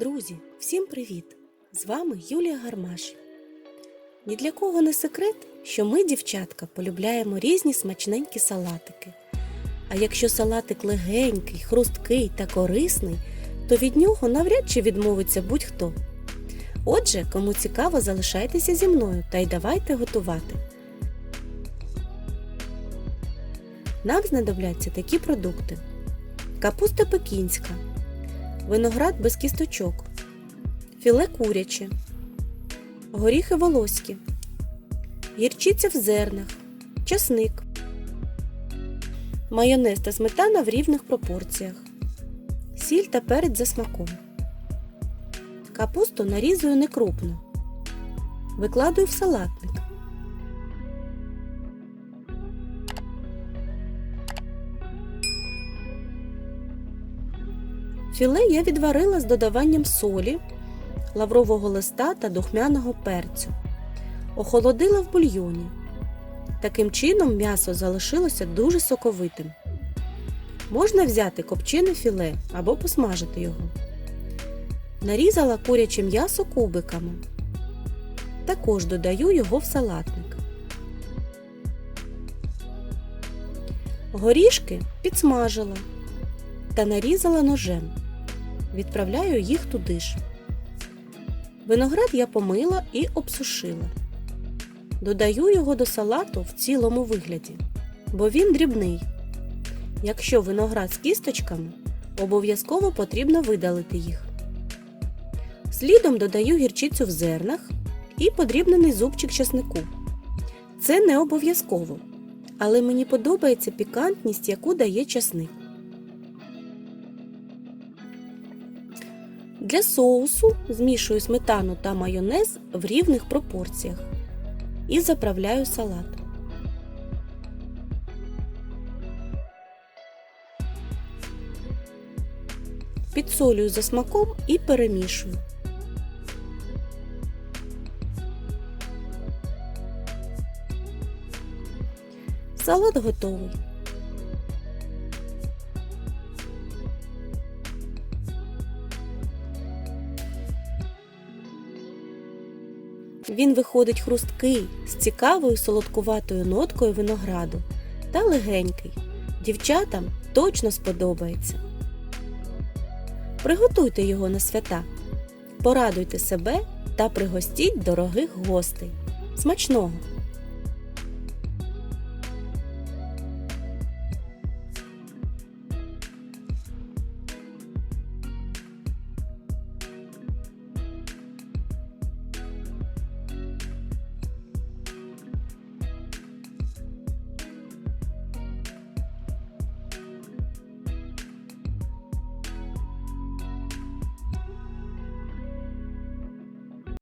Друзі, всім привіт! З вами Юлія Гармаш. Ні для кого не секрет, що ми, дівчатка, полюбляємо різні смачненькі салатики. А якщо салатик легенький, хрусткий та корисний, то від нього навряд чи відмовиться будь-хто. Отже, кому цікаво, залишайтеся зі мною та й давайте готувати. Нам знадобляться такі продукти: капуста пекінська, виноград без кісточок, філе куряче, горіхи волоські, гірчиця в зернах, часник, майонез та сметана в рівних пропорціях, сіль та перець за смаком. Капусту нарізую некрупно. Викладую в салатник. Філе я відварила з додаванням солі, лаврового листа та духмяного перцю. Охолодила в бульйоні. Таким чином м'ясо залишилося дуже соковитим. Можна взяти копчене філе або посмажити його. Нарізала куряче м'ясо кубиками. Також додаю його в салатник. Горішки підсмажила та нарізала ножем. Відправляю їх туди ж. Виноград я помила і обсушила. Додаю його до салату в цілому вигляді, бо він дрібний. Якщо виноград з кісточками, обов'язково потрібно видалити їх. Слідом додаю гірчицю в зернах і подрібнений зубчик чеснику. Це не обов'язково, але мені подобається пікантність, яку дає чесник. Для соусу змішую сметану та майонез в рівних пропорціях і заправляю салат. Підсолюю за смаком і перемішую. Салат готовий. Він виходить хрусткий з цікавою солодкуватою ноткою винограду та легенький. Дівчатам точно сподобається. Приготуйте його на свята. Порадуйте себе та пригостіть дорогих гостей. Смачного!